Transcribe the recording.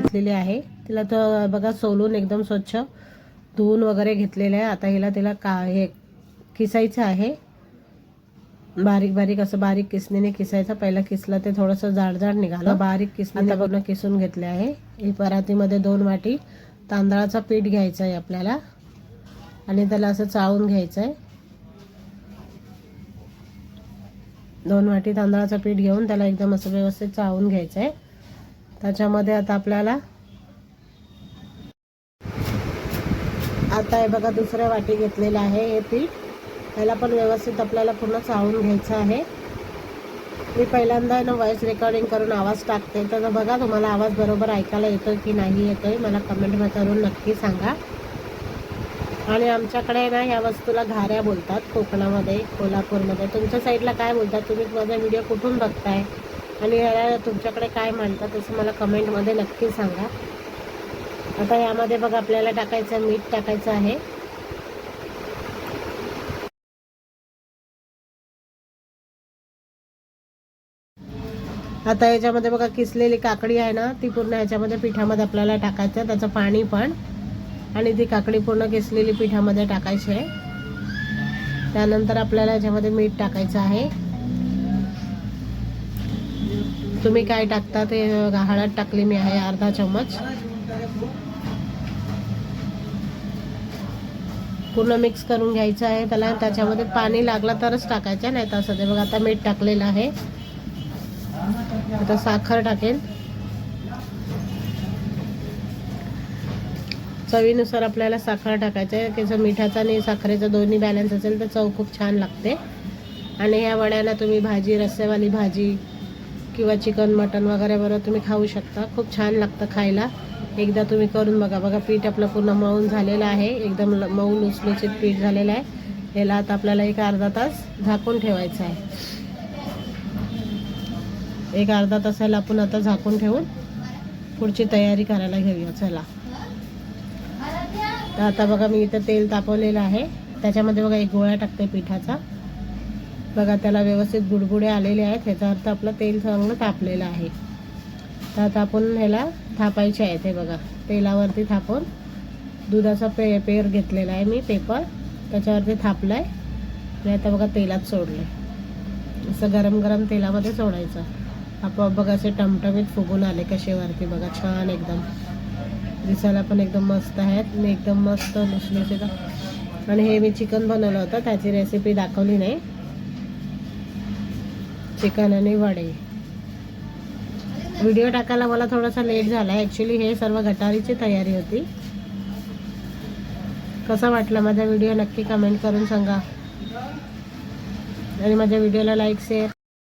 घेतलेली आहे. तिला तर बघा सोलून एकदम स्वच्छ धुवून वगैरे घेतलेलं आहे. आता हिला तिला का हे किसायचं आहे. बारीक बारीक असं बारीक किसणीने किसायचं. पहिलं किसलं ते थोडंसं जाडजाड निघालं. बारीक किसणी पूर्ण किसून घेतले आहे. ही परातीमध्ये दोन वाटी तांदळाचं पीठ घ्यायचं आहे आपल्याला. आणि त्याला असं चाळून घ्यायचं आहे. दोन वाटी तांदळाचं पीठ घेऊन त्याला एकदम असं व्यवस्थित चाळून घ्यायचं आहे. त्याच्यामध्ये आता आपल्याला आता हे बघा दुसऱ्या वाटी घेतलेलं आहे हे पीठ. त्याला पण व्यवस्थित आपल्याला पूर्ण चावून घ्यायचं आहे. मी पहिल्यांदा आहे ना व्हॉइस रेकॉर्डिंग करून आवाज टाकते. तर बघा तुम्हाला आवाज बरोबर ऐकायला येतोय की नाही येतोय मला कमेंट करून नक्की सांगा. आणि आमच्याकडे ना ह्या वस्तूला घाऱ्या बोलतात कोकणामध्ये कोल्हापूरमध्ये. तुमच्या साईडला काय बोलतात? तुम्ही माझा व्हिडिओ कुठून बघताय? आणि याला तुमच्याकडे काय म्हणतात तसं मला कमेंटमध्ये नक्की सांगा. आता यामध्ये बघा आपल्याला टाकायचं मीठ टाकायचं आहे. आता याच्यामध्ये बघा किसलेली काकडी आहे ना ती पूर्ण याच्यामध्ये पिठामध्ये आपल्याला टाकायचं त्याचं पाणी पण. आणि ती काकडी पूर्ण किसलेली पिठामध्ये टाकायची आहे. त्यानंतर आपल्याला याच्यामध्ये मीठ टाकायचं आहे. तुम्ही काय टाकता ते हळद टाकली मी आहे अर्धा चम्मच. पूर्ण मिक्स करून घ्यायचं आहे त्याला. त्याच्यामध्ये पाणी लागलं तरच टाकायचं नाही तर असं ते बघा आता मीठ टाकलेलं आहे. आता साखर टाकेल चवीनुसार आपल्याला साखर टाकायचं आहे की जर मिठाचा आणि साखरेचा दोन्ही बॅलन्स असेल तर चव खूप छान लागते. आणि ह्या वड्याला तुम्ही भाजी रस्सेवाली भाजी किंवा चिकन मटन वगैरे बरोबर तुम्ही खाऊ शकता. खूप छान लागतं खायला. एकदा तुम्ही करून बघा. बघा पीठ आपलं पूर्ण मळून झालेलं आहे. एकदम ल- मऊ लुसलुसीत पीठ झालेलं आहे. याला आता आपल्याला एक अर्धा तास झाकून ठेवायचं आहे. एक अर्धा तासाला आपण आता झाकून ठेवून पुढची तयारी करायला घेऊया. चला. तर आता बघा मी इथं तेल तापवलेलं आहे. त्याच्यामध्ये बघा एक गोळा टाकते पिठाचा. बघा त्याला व्यवस्थित बुडबुडे आलेले आहेत. ह्याचा अर्थ आपलं तेल चांगलं तापलेलं आहे. तर आता आपण ह्याला थापायचे आहेत. हे बघा तेलावरती थापून दुधाचा पे पेर घेतलेला आहे मी पेपर त्याच्यावरती थापला आहे आणि आता बघा तेलात सोडलं आहे असं गरम गरम तेलामध्ये सोडायचं. आपोआप बघा असे टमटमीत फुगून आले कसेवरती बघा छान एकदम. दिसायला पण एकदम मस्त आहेत. मी एकदम मस्त लुसलुसीत आणि हे मी चिकन बनवलं होतं. त्याची रेसिपी दाखवली नाही. चिकन आणि वडे. व्हिडिओ टाकायला मला थोडासा लेट झाला. ॲक्च्युली हे सर्व गटारीची तयारी होती. कसा वाटला माझा व्हिडिओ नक्की कमेंट करून सांगा. आणि माझ्या व्हिडिओला लाईक शेअर